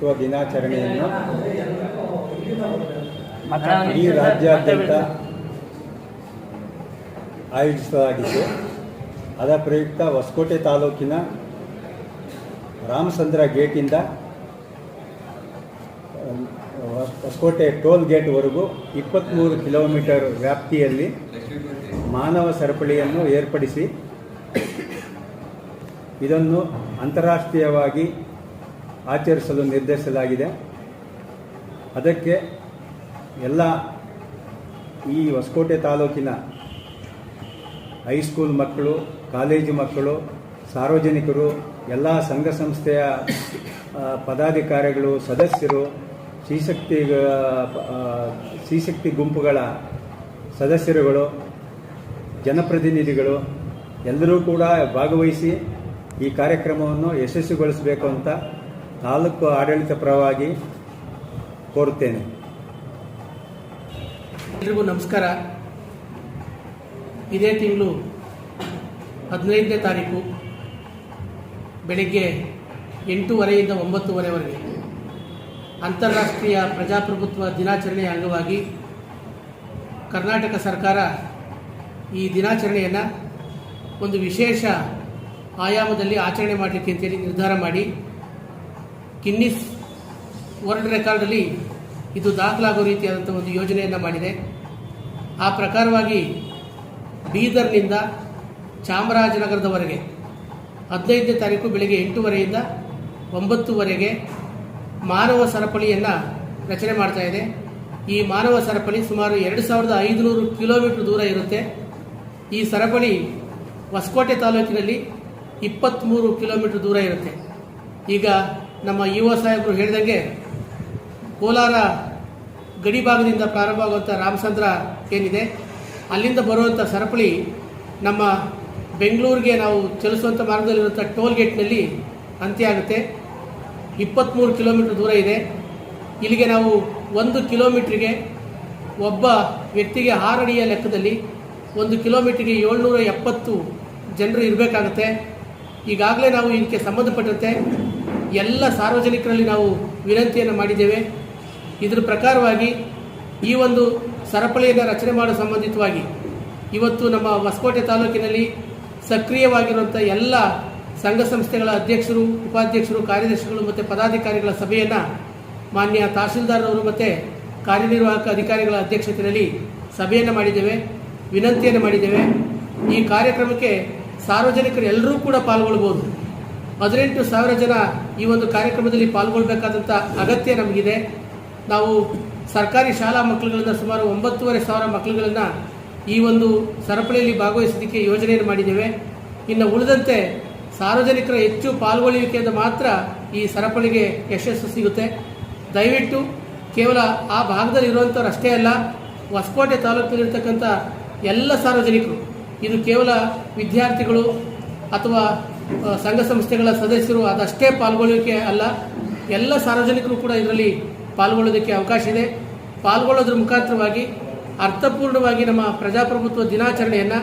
ಪ್ರಜಾಪ್ರಭುತ್ವ ದಿನಾಚರಣೆಯನ್ನು ಈ ರಾಜ್ಯಾದ್ಯಂತ ಆಯೋಜಿಸಲಾಗಿತ್ತು ಅದರ ಪ್ರಯುಕ್ತ ಹೊಸಕೋಟೆ ತಾಲೂಕಿನ ರಾಮಚಂದ್ರ ಗೇಟಿಂದ ಹೊಸಕೋಟೆ ಟೋಲ್ ಗೇಟ್ವರೆಗೂ ಇಪ್ಪತ್ತ್ಮೂರು ಕಿಲೋಮೀಟರ್ ವ್ಯಾಪ್ತಿಯಲ್ಲಿ ಮಾನವ ಸರಪಳಿಯನ್ನು ಏರ್ಪಡಿಸಿ ಇದನ್ನು ಅಂತಾರಾಷ್ಟ್ರೀಯವಾಗಿ ಆಚರಿಸಲು ನಿರ್ಧರಿಸಲಾಗಿದೆ. ಅದಕ್ಕೆ ಎಲ್ಲ ಈ ಹೊಸಕೋಟೆ ತಾಲೂಕಿನ ಹೈಸ್ಕೂಲ್ ಮಕ್ಕಳು, ಕಾಲೇಜು ಮಕ್ಕಳು, ಸಾರ್ವಜನಿಕರು, ಎಲ್ಲ ಸಂಘ ಸಂಸ್ಥೆಯ ಪದಾಧಿಕಾರಿಗಳು, ಸದಸ್ಯರು, ಶ್ರೀಶಕ್ತಿ ಶ್ರೀಶಕ್ತಿ ಗುಂಪುಗಳ ಸದಸ್ಯರುಗಳು, ಜನಪ್ರತಿನಿಧಿಗಳು, ಎಲ್ಲರೂ ಕೂಡ ಭಾಗವಹಿಸಿ ಈ ಕಾರ್ಯಕ್ರಮವನ್ನು ಯಶಸ್ವಿಗೊಳಿಸಬೇಕು ಅಂತ ತಾಲೂಕು ಆಡಳಿತ ಪರವಾಗಿ ಕೋರುತ್ತೇನೆ. ಎಲ್ರಿಗೂ ನಮಸ್ಕಾರ. ಇದೇ ತಿಂಗಳು ಹದಿನೈದನೇ ತಾರೀಕು, ಬೆಳಗ್ಗೆ ಎಂಟೂವರೆಯಿಂದ ಒಂಬತ್ತುವರೆವರೆಗೆ ಅಂತಾರಾಷ್ಟ್ರೀಯ ಪ್ರಜಾಪ್ರಭುತ್ವ ದಿನಾಚರಣೆಯ ಅಂಗವಾಗಿ ಕರ್ನಾಟಕ ಸರ್ಕಾರ ಈ ದಿನಾಚರಣೆಯನ್ನು ಒಂದು ವಿಶೇಷ ಆಯಾಮದಲ್ಲಿ ಆಚರಣೆ ಮಾಡಲಿಕ್ಕೆ ಅಂತೇಳಿ ನಿರ್ಧಾರ ಮಾಡಿ ಗಿನ್ನಿಸ್ ವರ್ಲ್ಡ್ ರೆಕಾರ್ಡಲ್ಲಿ ಇದು ದಾಖಲಾಗೋ ರೀತಿಯಾದಂಥ ಒಂದು ಯೋಜನೆಯನ್ನು ಮಾಡಿದೆ. ಆ ಪ್ರಕಾರವಾಗಿ ಬೀದರ್ನಿಂದ ಚಾಮರಾಜನಗರದವರೆಗೆ ಹದಿನೈದನೇ ತಾರೀಕು ಬೆಳಗ್ಗೆ ಎಂಟೂವರೆಯಿಂದ ಒಂಬತ್ತುವರೆಗೆ ಮಾನವ ಸರಪಳಿಯನ್ನು ರಚನೆ ಮಾಡ್ತಾ ಇದೆ. ಈ ಮಾನವ ಸರಪಳಿ ಸುಮಾರು ಎರಡು ಸಾವಿರದ ಐದುನೂರು ಕಿಲೋಮೀಟರ್ ದೂರ ಇರುತ್ತೆ. ಈ ಸರಪಳಿ ಹೊಸಕೋಟೆ ತಾಲೂಕಿನಲ್ಲಿ ಇಪ್ಪತ್ತ್ಮೂರು ಕಿಲೋಮೀಟರ್ ದೂರ ಇರುತ್ತೆ. ಈಗ ನಮ್ಮ ಯುವ ಸಾಹೇಬರು ಹೇಳಿದಂಗೆ ಕೋಲಾರ ಗಡಿ ಭಾಗದಿಂದ ಪ್ರಾರಂಭವಾಗುವಂಥ ರಾಮಚಂದ್ರ ಏನಿದೆ, ಅಲ್ಲಿಂದ ಬರುವಂಥ ಸರಪಳಿ ನಮ್ಮ ಬೆಂಗಳೂರಿಗೆ ನಾವು ಚಲಿಸುವಂಥ ಮಾರ್ಗದಲ್ಲಿರುವಂಥ ಟೋಲ್ ಗೇಟ್ನಲ್ಲಿ ಅಂತ್ಯ ಆಗುತ್ತೆ. ಇಪ್ಪತ್ತ್ಮೂರು ಕಿಲೋಮೀಟ್ರ್ ದೂರ ಇದೆ. ಇಲ್ಲಿಗೆ ನಾವು ಒಂದು ಕಿಲೋಮೀಟ್ರಿಗೆ ಒಬ್ಬ ವ್ಯಕ್ತಿಗೆ ಆರು ಅಡಿಯ ಲೆಕ್ಕದಲ್ಲಿ ಒಂದು ಕಿಲೋಮೀಟ್ರಿಗೆ ಏಳ್ನೂರ ಎಪ್ಪತ್ತು ಜನರು ಇರಬೇಕಾಗತ್ತೆ. ಈಗಾಗಲೇ ನಾವು ಇದಕ್ಕೆ ಸಂಬಂಧಪಟ್ಟಂತೆ ಎಲ್ಲ ಸಾರ್ವಜನಿಕರಲ್ಲಿ ನಾವು ವಿನಂತಿಯನ್ನು ಮಾಡಿದ್ದೇವೆ. ಇದರ ಪ್ರಕಾರವಾಗಿ ಈ ಒಂದು ಸರಪಳಿಯನ್ನು ರಚನೆ ಮಾಡೋ ಸಂಬಂಧಿತವಾಗಿ ಇವತ್ತು ನಮ್ಮ ಹೊಸಕೋಟೆ ತಾಲೂಕಿನಲ್ಲಿ ಸಕ್ರಿಯವಾಗಿರುವಂಥ ಎಲ್ಲ ಸಂಘ ಸಂಸ್ಥೆಗಳ ಅಧ್ಯಕ್ಷರು, ಉಪಾಧ್ಯಕ್ಷರು, ಕಾರ್ಯದರ್ಶಿಗಳು ಮತ್ತು ಪದಾಧಿಕಾರಿಗಳ ಸಭೆಯನ್ನು ಮಾನ್ಯ ತಹಶೀಲ್ದಾರ್ ಅವರು ಮತ್ತು ಕಾರ್ಯನಿರ್ವಾಹಕ ಅಧಿಕಾರಿಗಳ ಅಧ್ಯಕ್ಷತೆಯಲ್ಲಿ ಸಭೆಯನ್ನು ಮಾಡಿದ್ದೇವೆ, ವಿನಂತಿಯನ್ನು ಮಾಡಿದ್ದೇವೆ. ಈ ಕಾರ್ಯಕ್ರಮಕ್ಕೆ ಸಾರ್ವಜನಿಕರು ಎಲ್ಲರೂ ಕೂಡ ಪಾಲ್ಗೊಳ್ಬೋದು ಹದಿನೆಂಟು ಸಾವಿರ ಜನ ಈ ಒಂದು ಕಾರ್ಯಕ್ರಮದಲ್ಲಿ ಪಾಲ್ಗೊಳ್ಬೇಕಾದಂಥ ಅಗತ್ಯ ನಮಗಿದೆ. ನಾವು ಸರ್ಕಾರಿ ಶಾಲಾ ಮಕ್ಕಳುಗಳನ್ನು ಸುಮಾರು ಒಂಬತ್ತೂವರೆ ಸಾವಿರ ಮಕ್ಕಳುಗಳನ್ನು ಈ ಒಂದು ಸರಪಳಿಯಲ್ಲಿ ಭಾಗವಹಿಸೋದಕ್ಕೆ ಯೋಜನೆಯನ್ನು ಮಾಡಿದ್ದೇವೆ. ಇನ್ನು ಉಳಿದಂತೆ ಸಾರ್ವಜನಿಕರ ಹೆಚ್ಚು ಪಾಲ್ಗೊಳ್ಳುವಿಕೆಯಿಂದ ಮಾತ್ರ ಈ ಸರಪಳಿಗೆ ಯಶಸ್ಸು ಸಿಗುತ್ತೆ. ದಯವಿಟ್ಟು ಕೇವಲ ಆ ಭಾಗದಲ್ಲಿ ಇರುವಂಥವ್ರು ಅಷ್ಟೇ ಅಲ್ಲ, ಹೊಸಕೋಟೆ ತಾಲೂಕಿನಲ್ಲಿರ್ತಕ್ಕಂಥ ಎಲ್ಲ ಸಾರ್ವಜನಿಕರು, ಇದು ಕೇವಲ ವಿದ್ಯಾರ್ಥಿಗಳು ಅಥವಾ ಸಂಘ ಸಂಸ್ಥೆಗಳ ಸದಸ್ಯರು ಅದಷ್ಟೇ ಪಾಲ್ಗೊಳ್ಳುವಿಕೆ ಅಲ್ಲ, ಎಲ್ಲ ಸಾರ್ವಜನಿಕರು ಕೂಡ ಇದರಲ್ಲಿ ಪಾಲ್ಗೊಳ್ಳೋದಕ್ಕೆ ಅವಕಾಶ ಇದೆ. ಪಾಲ್ಗೊಳ್ಳೋದ್ರ ಮುಖಾಂತರವಾಗಿ ಅರ್ಥಪೂರ್ಣವಾಗಿ ನಮ್ಮ ಪ್ರಜಾಪ್ರಭುತ್ವ ದಿನಾಚರಣೆಯನ್ನು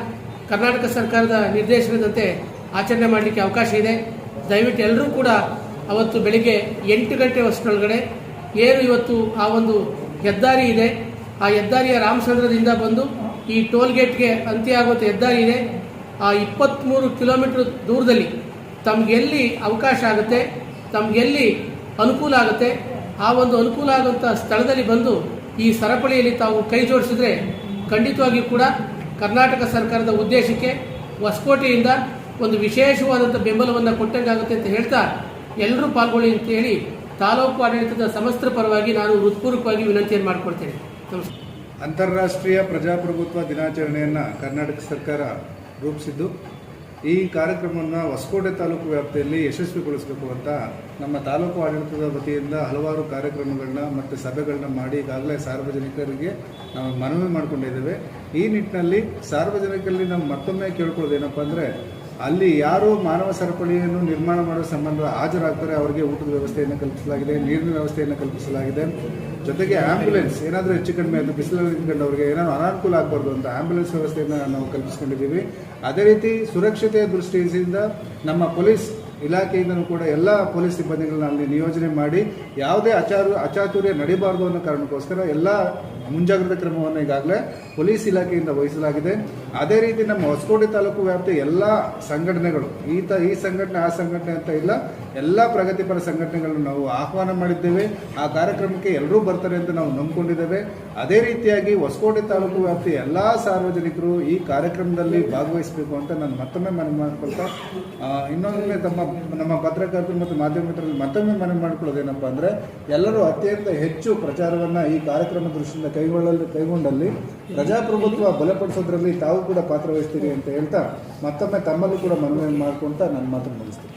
ಕರ್ನಾಟಕ ಸರ್ಕಾರದ ನಿರ್ದೇಶನದಂತೆ ಆಚರಣೆ ಮಾಡಲಿಕ್ಕೆ ಅವಕಾಶ ಇದೆ. ದಯವಿಟ್ಟು ಎಲ್ಲರೂ ಕೂಡ ಅವತ್ತು ಬೆಳಿಗ್ಗೆ ಎಂಟು ಗಂಟೆ ವರ್ಷದೊಳಗಡೆ ಏನು ಇವತ್ತು ಆ ಒಂದು ಹೆದ್ದಾರಿ ಇದೆ, ಆ ಹೆದ್ದಾರಿಯ ರಾಮಚಂದ್ರದಿಂದ ಬಂದು ಈ ಟೋಲ್ ಗೇಟ್ಗೆ ಅಂತ್ಯ ಆಗುವಂಥ ಹೆದ್ದಾರಿ ಇದೆ. ಆ ಇಪ್ಪತ್ತ್ಮೂರು ಕಿಲೋಮೀಟರ್ ದೂರದಲ್ಲಿ ತಮಗೆಲ್ಲಿ ಅವಕಾಶ ಆಗುತ್ತೆ, ತಮಗೆಲ್ಲಿ ಅನುಕೂಲ ಆಗುತ್ತೆ, ಆ ಒಂದು ಅನುಕೂಲ ಆಗುವಂಥ ಸ್ಥಳದಲ್ಲಿ ಬಂದು ಈ ಸರಪಳಿಯಲ್ಲಿ ತಾವು ಕೈ ಜೋಡಿಸಿದ್ರೆ ಖಂಡಿತವಾಗಿಯೂ ಕೂಡ ಕರ್ನಾಟಕ ಸರ್ಕಾರದ ಉದ್ದೇಶಕ್ಕೆ ಹೊಸಕೋಟೆಯಿಂದ ಒಂದು ವಿಶೇಷವಾದಂಥ ಬೆಂಬಲವನ್ನು ಕೊಟ್ಟಂಗಾಗುತ್ತೆ ಅಂತ ಹೇಳ್ತಾ ಎಲ್ಲರೂ ಪಾಲ್ಗೊಳ್ಳಿ ಅಂತ ಹೇಳಿ ತಾಲೂಕು ಆಡಳಿತದ ಸಮಸ್ತರ ಪರವಾಗಿ ನಾನು ಹೃತ್ಪೂರ್ವಕವಾಗಿ ವಿನಂತಿಯನ್ನು ಮಾಡಿಕೊಳ್ತೇನೆ. ನಮಸ್ಕಾರ. ಅಂತಾರಾಷ್ಟ್ರೀಯ ಪ್ರಜಾಪ್ರಭುತ್ವ ದಿನಾಚರಣೆಯನ್ನು ಕರ್ನಾಟಕ ಸರ್ಕಾರ ರೂಪಿಸಿದ್ದು. ಈ ಕಾರ್ಯಕ್ರಮವನ್ನು ಹೊಸಕೋಟೆ ತಾಲೂಕು ವ್ಯಾಪ್ತಿಯಲ್ಲಿ ಯಶಸ್ವಿಗೊಳಿಸಬೇಕು ಅಂತ ನಮ್ಮ ತಾಲೂಕು ಆಡಳಿತದ ವತಿಯಿಂದ ಹಲವಾರು ಕಾರ್ಯಕ್ರಮಗಳನ್ನ ಮತ್ತು ಸಭೆಗಳನ್ನ ಮಾಡಿ ಈಗಾಗಲೇ ಸಾರ್ವಜನಿಕರಿಗೆ ನಾವು ಮನವಿ ಮಾಡಿಕೊಂಡಿದ್ದೇವೆ. ಈ ನಿಟ್ಟಿನಲ್ಲಿ ಸಾರ್ವಜನಿಕರಲ್ಲಿ ನಾವು ಮತ್ತೊಮ್ಮೆ ಕೇಳ್ಕೊಳ್ಳೋದೇನಪ್ಪ ಅಂದರೆ, ಅಲ್ಲಿ ಯಾರು ಮಾನವ ಸರಪಳಿಯನ್ನು ನಿರ್ಮಾಣ ಮಾಡುವ ಸಂಬಂಧ ಹಾಜರಾಗ್ತಾರೆ, ಅವರಿಗೆ ಊಟದ ವ್ಯವಸ್ಥೆಯನ್ನು ಕಲ್ಪಿಸಲಾಗಿದೆ, ನೀರಿನ ವ್ಯವಸ್ಥೆಯನ್ನು ಕಲ್ಪಿಸಲಾಗಿದೆ. ಜೊತೆಗೆ ಆಂಬ್ಯುಲೆನ್ಸ್ ಏನಾದರೂ ಹೆಚ್ಚು ಕಡಿಮೆ ಅದು ಬಿಸಿಲಲ್ಲಿ ನಿಂತ್ಕೊಂಡವ್ರಿಗೆ ಏನಾದರೂ ಅನಾನುಕೂಲ ಆಗಬಾರ್ದು ಅಂತ ಆಂಬ್ಯುಲೆನ್ಸ್ ವ್ಯವಸ್ಥೆಯನ್ನು ನಾವು ಕಲ್ಪಿಸ್ಕೊಂಡಿದ್ದೀವಿ. ಅದೇ ರೀತಿ ಸುರಕ್ಷತೆಯ ದೃಷ್ಟಿಯಿಂದ ನಮ್ಮ ಪೊಲೀಸ್ ಇಲಾಖೆಯಿಂದಲೂ ಕೂಡ ಎಲ್ಲ ಪೊಲೀಸ್ ಸಿಬ್ಬಂದಿಗಳನ್ನ ಅಲ್ಲಿ ನಿಯೋಜನೆ ಮಾಡಿ ಯಾವುದೇ ಅಚಾರು ಅಚಾತುರ್ಯ ನಡೀಬಾರ್ದು ಅನ್ನೋ ಕಾರಣಕ್ಕೋಸ್ಕರ ಎಲ್ಲ ಮುಂಜಾಗ್ರತಾ ಕ್ರಮವನ್ನು ಈಗಾಗಲೇ ಪೊಲೀಸ್ ಇಲಾಖೆಯಿಂದ ವಹಿಸಲಾಗಿದೆ. ಅದೇ ರೀತಿ ನಮ್ಮ ಹೊಸಕೋಟೆ ತಾಲೂಕು ವ್ಯಾಪ್ತಿ ಎಲ್ಲ ಸಂಘಟನೆಗಳು, ಈ ಈ ಸಂಘಟನೆ, ಆ ಸಂಘಟನೆ ಅಂತ ಇಲ್ಲ, ಎಲ್ಲ ಪ್ರಗತಿಪರ ಸಂಘಟನೆಗಳನ್ನು ನಾವು ಆಹ್ವಾನ ಮಾಡಿದ್ದೇವೆ. ಆ ಕಾರ್ಯಕ್ರಮಕ್ಕೆ ಎಲ್ಲರೂ ಬರ್ತಾರೆ ಅಂತ ನಾವು ನಂಬ್ಕೊಂಡಿದ್ದೇವೆ. ಅದೇ ರೀತಿಯಾಗಿ ಹೊಸಕೋಟೆ ತಾಲೂಕು ವ್ಯಾಪ್ತಿ ಎಲ್ಲ ಸಾರ್ವಜನಿಕರು ಈ ಕಾರ್ಯಕ್ರಮದಲ್ಲಿ ಭಾಗವಹಿಸಬೇಕು ಅಂತ ನಾನು ಮತ್ತೊಮ್ಮೆ ಮನವಿ ಮಾಡಿಕೊಳ್ತಾ ಇನ್ನೊಮ್ಮೆ ತಮ್ಮ, ನಮ್ಮ ಪತ್ರಕರ್ತರು ಮತ್ತು ಮಾಧ್ಯಮ ಮಿತ್ರರಲ್ಲಿ ಮತ್ತೊಮ್ಮೆ ಮನವಿ ಮಾಡಿಕೊಳ್ಳೋದೇನಪ್ಪ ಅಂದರೆ, ಎಲ್ಲರೂ ಅತ್ಯಂತ ಹೆಚ್ಚು ಪ್ರಚಾರವನ್ನು ಈ ಕಾರ್ಯಕ್ರಮ ದೃಷ್ಟಿಯಿಂದ ಕೈಗೊಳ್ಳಲು, ಕೈಗೊಂಡಲ್ಲಿ ಪ್ರಜಾಪ್ರಭುತ್ವ ಬಲಪಡಿಸೋದ್ರಲ್ಲಿ ತಾವು ಕೂಡ ಪಾತ್ರ ವಹಿಸ್ತೀರಿ ಅಂತ ಹೇಳ್ತಾ ಮತ್ತೊಮ್ಮೆ ತಮ್ಮಲ್ಲೂ ಕೂಡ ಮನವಿ ಮಾಡ್ಕೊಳ್ತಾ ನನ್ನ ಮಾತನ್ನು ಮುಗಿಸ್ತೀನಿ.